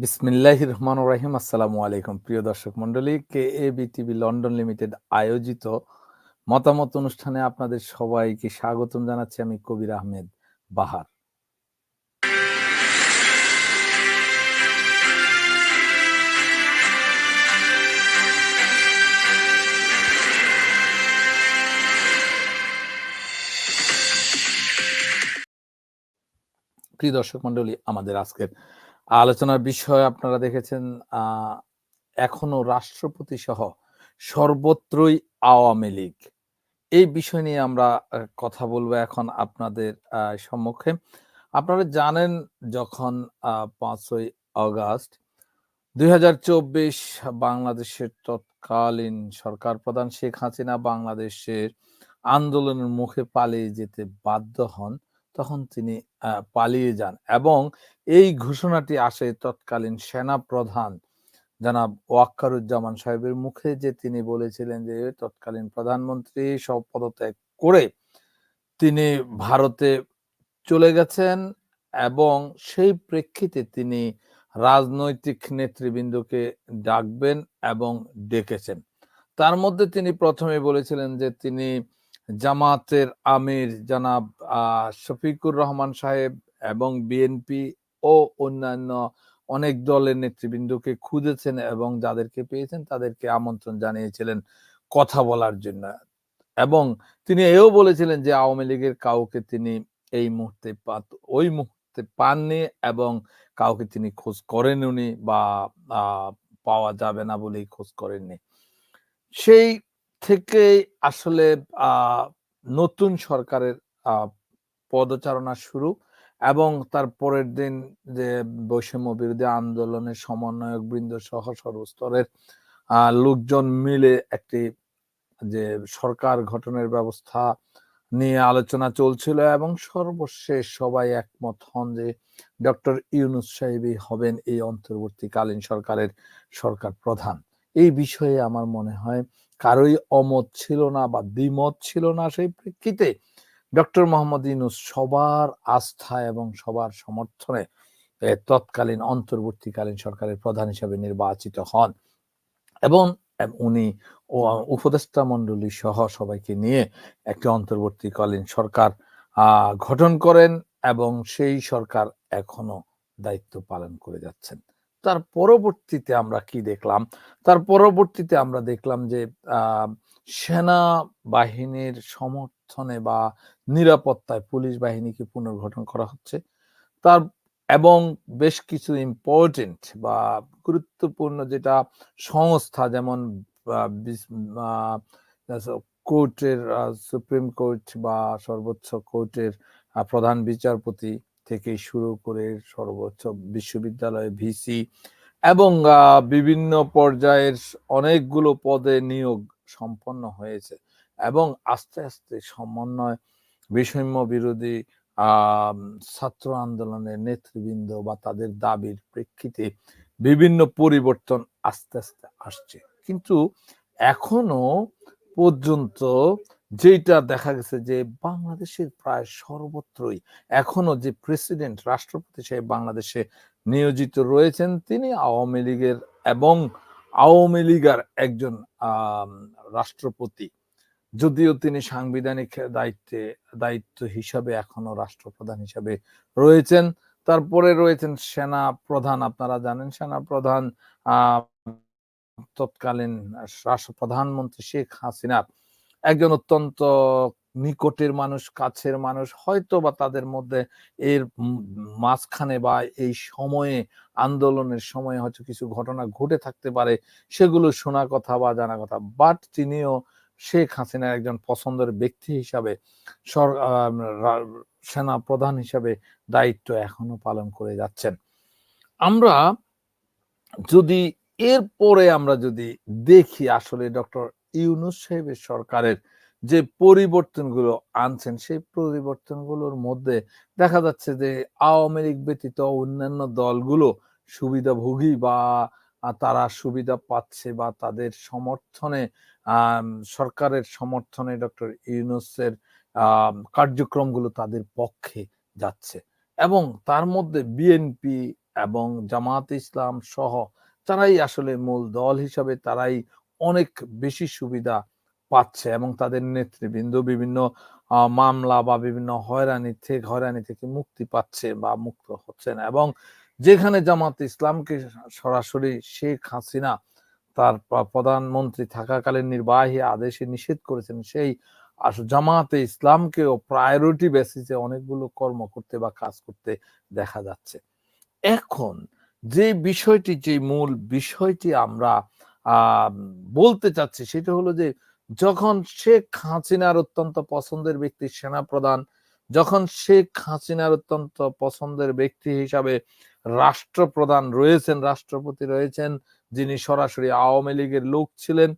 বিসমিল্লাহ রহমান রাহিম। আসসালামু আলাইকুম প্রিয় দর্শক মন্ডলী কে এ বিটিভি লন্ডন লিমিটেড আয়োজিত মতামত অনুষ্ঠানে আপনাদের সবাইকে স্বাগতম জানাচ্ছি আমি কবির আহমেদ বাহার। প্রিয় দর্শক মন্ডলী আমাদের আজকের আলোচনার বিষয় আপনারা দেখেছেন এখনও রাষ্ট্রপতি সহ সর্বত্রই আওয়ামী লীগ। এই বিষয় নিয়ে আমরা কথা বলব এখন আপনাদের সম্মুখে। আপনারা জানেন যখন পাঁচই আগস্ট দুই বাংলাদেশের তৎকালীন সরকার প্রধান শেখ হাসিনা বাংলাদেশের আন্দোলনের মুখে পালিয়ে যেতে বাধ্য হন তখন তিনি পালিয়ে যান এবং এই ঘোষণাটি আসে তৎকালীন সেনা প্রধান জনাব ওয়াক্কারুজ্জামান সাহেবের মুখে যে তিনি বলেছিলেন যে, তৎকালীন প্রধানমন্ত্রী সব পদত্যাগ করে তিনি ভারতে চলে গেছেন এবং সেই প্রেক্ষিতে তিনি রাজনৈতিক নেতৃবৃন্দকে ডাকবেন এবং ডেকেছেন। তার মধ্যে তিনি প্রথমে বলেছিলেন যে তিনি জামাতের আমির জনাব শফিকুর রহমান সাহেব এবং বিএনপি ও অন্যান্য অনেক দলের নেতৃবৃন্দকে খুঁজেছেন এবং যাদেরকে পেয়েছেন তাদেরকে আমন্ত্রণ জানিয়েছিলেন কথা বলার জন্য। এবং তিনি এও বলেছিলেন যে আওয়ামী লীগের কাউকে তিনি এই মুহূর্তে ওই মুহূর্তে পাননি এবং কাউকে তিনি খোঁজ করেননি বা পাওয়া যাবে না বলেই খোঁজ করেননি। সেই থেকে আসলে নতুন সরকারের পদচারণা শুরু এবং তার পরের দিন যে বৈষম্য বিরোধী আন্দোলনের সমন্বয়ক বৃন্দ সহ সর্বস্তরের লোকজন মিলে একটি যে সরকার গঠনের ব্যবস্থা নিয়ে আলোচনা চলছিল এবং সর্বশেষ সবাই একমত হন যে ডক্টর ইউনুস সাহেবই হবেন এই অন্তর্বর্তীকালীন সরকারের সরকার প্রধান। এই বিষয়ে আমার মনে হয় কারোই অমত ছিল না বা দ্বিমত ছিল না সেই প্রেক্ষিতে ডক্টর মোহাম্মদ ইনুস সবার আস্থা এবং সবার সমর্থনে তৎকালীন, অন্তর্বর্তীকালীন সরকারের প্রধান হিসেবে নির্বাচিত হন এবং উনি উপদেষ্টা মন্ডলী সহ সবাইকে নিয়ে একটি অন্তর্বর্তীকালীন সরকার গঠন করেন এবং সেই সরকার এখনও দায়িত্ব পালন করে যাচ্ছেন। তার পরবর্তীতে আমরা কি দেখলাম? তার পরবর্তীতে আমরা দেখলাম যে সেনা বাহিনীর সমর্থনে বা নিরাপত্তায় পুলিশ বাহিনীকে পুনর্গঠন করা হচ্ছে। তার এবং বেশ কিছু ইম্পর্টেন্ট বা গুরুত্বপূর্ণ যেটা সংস্থা যেমন কোর্টের সুপ্রিম কোর্ট বা সর্বোচ্চ কোর্টের প্রধান বিচারপতি থেকে শুরু করে সর্বোচ্চ বিশ্ববিদ্যালয়ে, ভিসি এবং বিভিন্ন পর্যায়ের অনেকগুলো পদে নিয়োগ সম্পন্ন হয়েছে এবং আস্তে আস্তে সমন্বয়, বৈষম্য বিরোধী ছাত্র আন্দোলনের নেতৃবৃন্দ বা তাদের দাবির প্রেক্ষিতে বিভিন্ন পরিবর্তন আস্তে আস্তে আসছে। কিন্তু এখনও পর্যন্ত যেটা দেখা গেছে যে বাংলাদেশের প্রায় সর্বত্রই এখনও যে প্রেসিডেন্ট, রাষ্ট্রপতি সাহেব বাংলাদেশে নিয়োজিত রয়েছেন, তিনি আওয়ামী লীগের এবং আওয়ামী লীগের একজন রাষ্ট্রপতি। যদিও তিনি সাংবিধানিক দায়িত্বে, দায়িত্ব হিসাবে এখনও রাষ্ট্রপ্রধান হিসাবে রয়েছেন। তারপরে রয়েছেন সেনা প্রধান, আপনারা জানেন সেনা প্রধান তৎকালীন প্রধানমন্ত্রী শেখ হাসিনা। একজন অত্যন্ত নিকটের মানুষ, কাছের মানুষ হয়তো বা তাদের মধ্যে এর মাঝখানে বা এই সময়ে, আন্দোলনের সময়ে হয়তো কিছু ঘটনা ঘটে থাকতে পারে, সেগুলো শোনা কথা বা জানা কথা। বাট তিনিও শেখ হাসিনার একজন পছন্দের ব্যক্তি হিসাবে সেনা প্রধান হিসাবে দায়িত্ব এখনও পালন করে যাচ্ছেন। আমরা যদি এরপরে আমরা যদি দেখি আসলে ডক্টর ইউনুস সাহেবের সরকারের যে পরিবর্তনগুলো আনছেন, সেই পরিবর্তনগুলোর মধ্যে দেখা যাচ্ছে যে আওয়ামী লীগ ব্যতীত অন্যান্য দলগুলো সুবিধাভোগী বা তারা সুবিধা পাচ্ছে বা তাদের সমর্থনে সরকারের সমর্থনে ডক্টর ইউনুসের কার্যক্রমগুলো তাদের পক্ষে যাচ্ছে। এবং তার মধ্যে বিএনপি এবং জামাত ইসলাম সহ তারাই আসলে মূল দল হিসাবে তারাই অনেক বেশি সুবিধা পাচ্ছে এবং তাদের নেতৃবৃন্দ বিভিন্ন মামলা বা বিভিন্ন হয়রানি থেকে হয়রানি থেকে মুক্তি পাচ্ছে বা মুক্ত হচ্ছেন এবং যেখানে জামাত ইসলামকে সরাসরি শেখ হাসিনা তার প্রধানমন্ত্রী থাকাকালীন নির্বাহী আদেশে নিষেধ করেছেন, সেই জামাতে ইসলামকেও প্রায়োরিটি বেসিসে অনেকগুলো কর্ম করতে বা কাজ করতে দেখা যাচ্ছে। এখন যে বিষয়টি, যে মূল বিষয়টি আমরা বলতে চাচ্ছি সেটা হলো যে, যখন শেখ হাসিনার অত্যন্ত পছন্দের ব্যক্তি সেনা প্রধান যখন শেখ হাসিনার অত্যন্ত পছন্দের ব্যক্তি হিসাবে রাষ্ট্রপ্রধান রয়েছেন, রাষ্ট্রপতি রয়েছেন, যিনি সরাসরি আওয়ামী লীগের লোক ছিলেন,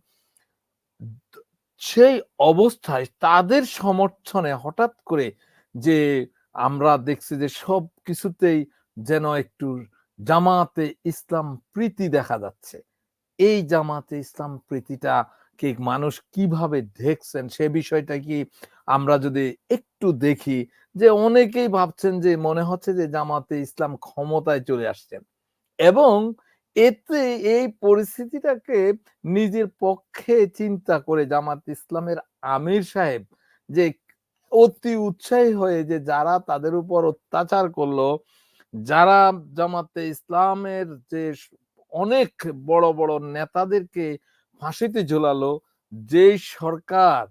সেই অবস্থায় তাদের সমর্থনে হঠাৎ করে যে, আমরা দেখছি যে সব কিছুতেই যেন একটু জামাতে ইসলাম প্রীতি দেখা যাচ্ছে। এই জামাতে ইসলাম প্রীতিটা কে মানুষ কীভাবে দেখছেন? সে বিষয়টা কি আমরা যদি একটু দেখি যে অনেকেই ভাবছেন যে মনে হচ্ছে যে জামাতে ইসলাম ক্ষমতায় চলে আসছেন এবং এতে এই পরিস্থিতিটাকে নিজের পক্ষে চিন্তা করে জামাত ইসলামের আমির সাহেব যে অতি উৎসাহী হয়ে যে যারা তাদের উপর অত্যাচার করল, যারা জামাতে ইসলামের যে অনেক বড় বড় নেতাদেরকে ফাঁসিতে ঝোলালো। যে সরকার,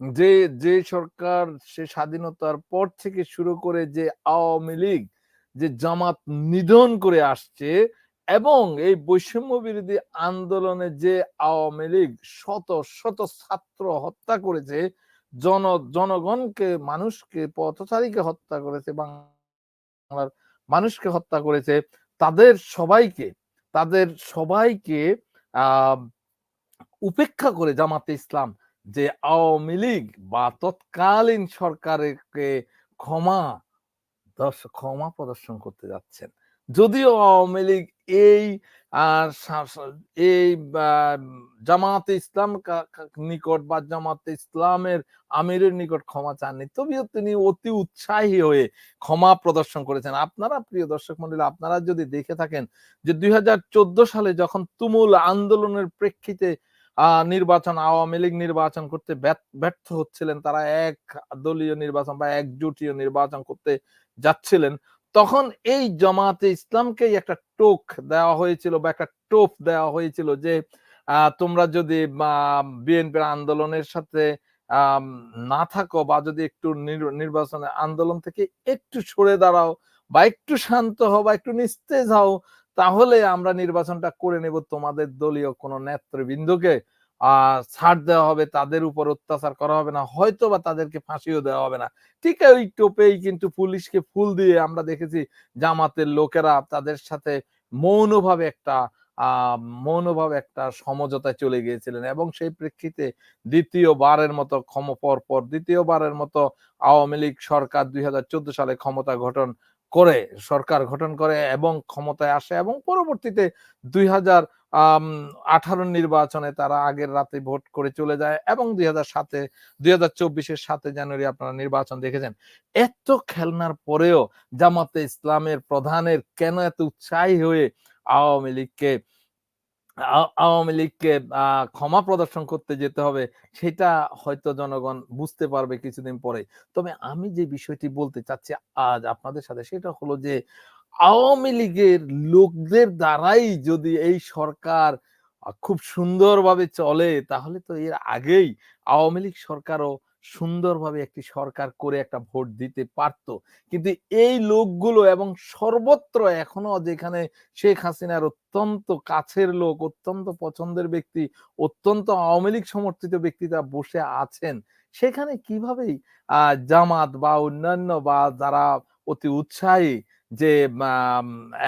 যে যে সরকার সে স্বাধীনতার পর থেকে শুরু করে যে আওয়ামী লীগ, যে জামাত নিধন করে আসছে এবং এই বৈষম্য বিরোধী আন্দোলনে যে আওয়ামী লীগ শত শত ছাত্র হত্যা করেছে, জন, জনগণকে, মানুষকে, পথচারীকে হত্যা করেছে, বাংলার মানুষকে হত্যা করেছে, তাদের সবাইকে তাদের সবাইকে উপেক্ষা করে জামাতে ইসলাম যে আওয়ামী লীগ বা তৎকালীন সরকারকে ক্ষমা ক্ষমা প্রদর্শন করতে যাচ্ছেন। যদিও আওয়ামী লীগ এই এই জামাতে ইসলাম নিকট বা জামাতে ইসলামের আমিরের নিকট ক্ষমা চাননি, তবেও তিনি অতি উৎসাহী হয়ে ক্ষমা প্রদর্শন করেছেন। আপনারা প্রিয় দর্শক মন্ডলী, আপনারা যদি দেখে থাকেন যে দুই হাজার চোদ্দ সালে যখন তুমুল আন্দোলনের প্রেক্ষিতে নির্বাচন, আওয়ামী লীগ নির্বাচন করতে ব্যর্থ হচ্ছিলেন, তারা এক দলীয় নির্বাচন বা একজোটীয় নির্বাচন করতে যাচ্ছিলেন তখন এই জমাতে ইসলামকেই একটা টোক দেওয়া হয়েছিল বা একটা টোপ দেওয়া হয়েছিল যে তোমরা যদি বিএনপির আন্দোলনের সাথে না থাকো বা যদি একটু নির্বাচনের আন্দোলন থেকে একটু সরে দাঁড়াও বা একটু শান্ত হও বা একটু নিস্তেজ হও, তাহলে আমরা নির্বাচনটা করে নেব তোমাদের দলীয় কোনো নেতৃবৃন্দকে। ছাড় দেওয়া হবে, তাদের উপর অত্যাচার করা হবে না হয়তো বা তাদেরকে ফাঁসিও দেওয়া হবে না। ঠিক ওই টোপেই কিন্তু পুলিশকে ফুল দিয়ে আমরা দেখেছি জামাতের লোকেরা তাদের সাথে মৌনভাবে একটা মৌনভাবে একটা সমঝোতায় চলে গিয়েছিলেন এবং সেই প্রেক্ষিতে দ্বিতীয়বারের মতো ক্ষম পর পর দ্বিতীয়বারের মতো আওয়ামী লীগ সরকার দুই হাজার চোদ্দ সালে ক্ষমতা গঠন করে, সরকার গঠন করে এবং ক্ষমতায় আসে এবং পরবর্তীতে দুই হাজার আঠারো নির্বাচনে তারা আগের রাতে ভোট করে চলে যায় এবং দুই হাজার সাতে দুই হাজার চব্বিশের সাতে জানুয়ারি আপনারা নির্বাচন দেখেছেন। এত খেলনার পরেও জামাতে ইসলামের প্রধানের কেন এত উৎসাহী হয়ে আওয়ামী লীগকে আওয়ামী লীগকে ক্ষমা প্রদর্শন করতে যেতে হবে, সেটা হয়তো জনগণ বুঝতে পারবে কিছুদিন পরে তবে আমি যে বিষয়টি বলতে চাচ্ছি আজ আপনাদের সাথে, সেটা হলো যে, আওয়ামী লীগের লোকদের দ্বারাই যদি এই সরকার খুব সুন্দরভাবে চলে, তাহলে তো এর আগেই আওয়ামী লীগ সরকারও সুন্দরভাবে একটি সরকার করে একটা ভোট দিতে পারত। কিন্তু এই লোকগুলো এবং সর্বত্র এখনও যেখানে শেখ হাসিনার অত্যন্ত কাছের লোক, অত্যন্ত পছন্দের ব্যক্তি, অত্যন্ত আওয়ামী লীগ সমর্থিত ব্যক্তিরা বসে আছেন, সেখানে কিভাবেই জামাত বা অন্যান্য বা যারা অতি উৎসাহী যে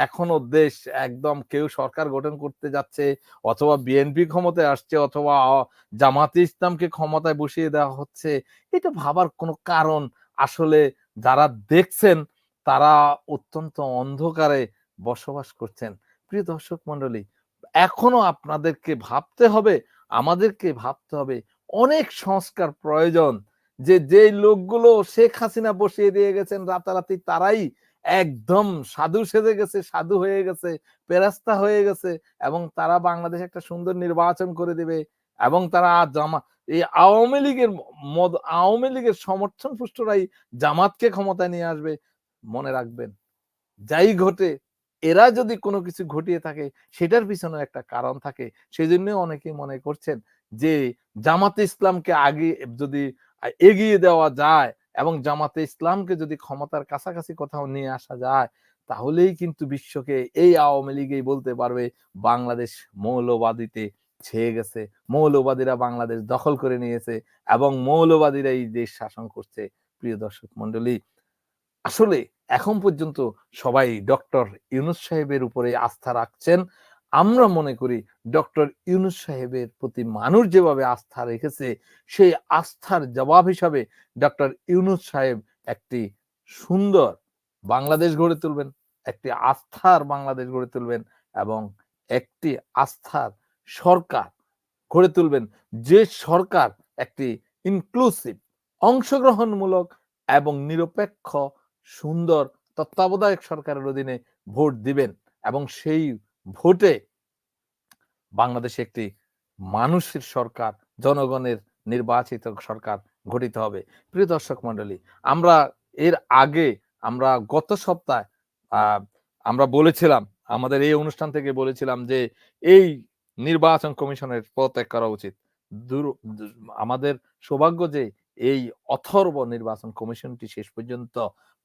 এখনও দেশ একদম কেউ সরকার গঠন করতে যাচ্ছে, অথবা বিএনপি ক্ষমতায় আসছে, অথবা জামাতে ইসলামকে ক্ষমতায় বসিয়ে দেওয়া হচ্ছে, এটা ভাবার কোনো কারণ আসলে যারা দেখছেন, তারা অত্যন্ত অন্ধকারে বসবাস করছেন। প্রিয় দর্শক মন্ডলী এখনও আপনাদেরকে ভাবতে হবে, আমাদেরকে ভাবতে হবে, অনেক সংস্কার প্রয়োজন, যে যে লোকগুলো শেখ হাসিনা বসিয়ে দিয়ে গেছেন রাতারাতি, তারাই একদম সাধু সেজে গেছে, সাধু হয়ে গেছে, পেরাস্তা হয়ে গেছে এবং তারা বাংলাদেশে একটা সুন্দর নির্বাচন করে দিবে এবং তারা জামা এই আওয়ামী লীগের মদ আওয়ামী লীগের সমর্থন পুষ্টরাই জামাতকে ক্ষমতায় নিয়ে আসবে। মনে রাখবেন, যাই ঘটে, এরা যদি কোনো কিছু ঘটিয়ে থাকে, সেটার পিছনে একটা কারণ থাকে। সেই জন্য অনেকে মনে করছেন যে, জামাতে ইসলামকে আগে যদি এগিয়ে দেওয়া যায় এবং জামাতে ইসলামকে যদি ক্ষমতার কাছাকাছি কোথাও নিয়ে আসা যায়, তাহলেই কিন্তু বিশ্বকে এই আওয়ামী লীগেই বলতে পারবে, বাংলাদেশ মৌলবাদীতে ছেয়ে গেছে। মৌলবাদীরা বাংলাদেশ দখল করে নিয়েছে এবং মৌলবাদীরা এই দেশ শাসন করছে, প্রিয় দর্শক মন্ডলী আসলে এখন পর্যন্ত সবাই ডক্টর ইউনুস সাহেবের উপরে আস্থা রাখছেন। আমরা মনে করি ডক্টর ইউনুস সাহেবের প্রতি মানুষ যেভাবে আস্থা রেখেছে, সেই আস্থার জবাব হিসাবে ডক্টর ইউনুস সাহেব একটি সুন্দর বাংলাদেশ গড়ে তুলবেন, একটি আস্থার বাংলাদেশ গড়ে তুলবেন এবং একটি আস্থার সরকার গড়ে তুলবেন। যে সরকার একটি ইনক্লুসিভ অংশগ্রহণমূলক এবং নিরপেক্ষ, সুন্দর, তত্ত্বাবধায়ক সরকারের অধীনে ভোট দিবেন এবং সেই ভোটে বাংলাদেশে একটি মানুষের সরকার, জনগণের নির্বাচিত সরকার গঠিত হবে। প্রিয় দর্শক মন্ডলী আমরা এর আগে, আমরা গত সপ্তাহে আমরা বলেছিলাম, আমাদের এই অনুষ্ঠান থেকে বলেছিলাম যে এই নির্বাচন কমিশনের পদত্যাগ করা উচিত। আমাদের সৌভাগ্য যে এই অথর্ব নির্বাচন কমিশনটি শেষ পর্যন্ত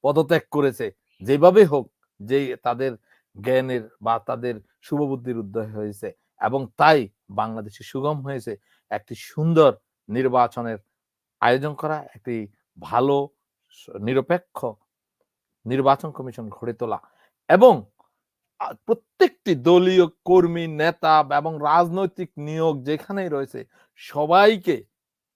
পদত্যাগ করেছে। যেভাবে হোক, যে তাদের জ্ঞানের বা তাদের শুভবুদ্ধির উদয় হয়েছে এবং তাই বাংলাদেশে সুগম হয়েছে একটি সুন্দর নির্বাচনের আয়োজন করা, একটি ভালো নিরপেক্ষ নির্বাচন কমিশন গড়ে তোলা এবং প্রত্যেকটি দলীয় কর্মী, নেতা এবং রাজনৈতিক নিয়োগ যেখানেই রয়েছে সবাইকে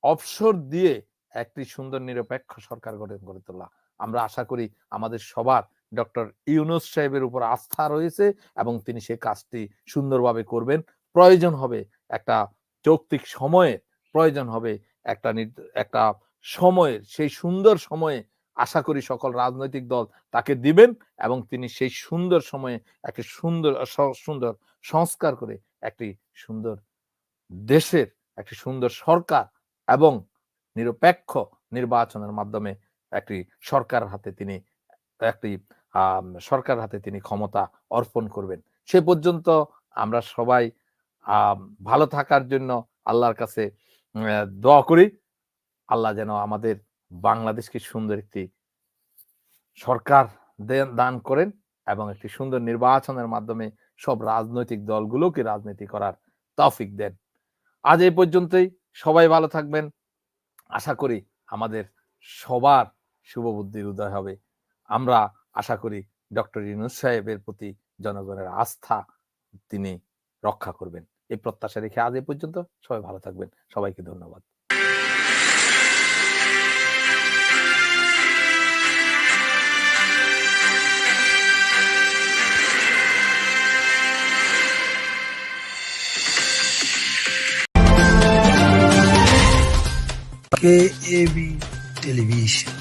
অবসর দিয়ে একটি সুন্দর নিরপেক্ষ সরকার গঠন করে তোলা। আমরা আশা করি আমাদের সবার ডক্টর ইউনুস সাহেবের উপর আস্থা রয়েছে এবং তিনি সে কাজটি সুন্দরভাবে করবেন। প্রয়োজন হবে একটা যৌক্তিক সময়ে, প্রয়োজন হবে একটা একটা সময়ের সেই সুন্দর সময়ে আশা করি সকল রাজনৈতিক দল তাকে দিবেন এবং তিনি সেই সুন্দর সময়ে একটি সুন্দর সুন্দর সংস্কার করে একটি সুন্দর দেশের, একটি সুন্দর সরকার এবং নিরপেক্ষ নির্বাচনের মাধ্যমে একটি সরকার হাতে তিনি একটি সরকার হাতে তিনি ক্ষমতা অর্পণ করবেন। সে পর্যন্ত আমরা সবাই ভালো থাকার জন্য আল্লাহর কাছে দোয়া করি। আল্লাহ যেন আমাদের বাংলাদেশকে সুন্দর একটি সরকার দান করেন এবং একটি সুন্দর নির্বাচনের মাধ্যমে সব রাজনৈতিক দলগুলোকে রাজনীতি করার তৌফিক দেন। আজ এই পর্যন্তই। সবাই ভালো থাকবেন। আশা করি আমাদের সবার শুভবুদ্ধির উদয় হবে। আমরা আশা করি ডক্টর ইনুস সাহেবের প্রতি জনগণের আস্থা তিনি রক্ষা করবেন। এই প্রত্যাশা রেখে আজ এ পর্যন্ত সবাই ভালো থাকবেন। সবাইকে ধন্যবাদ। KAB television.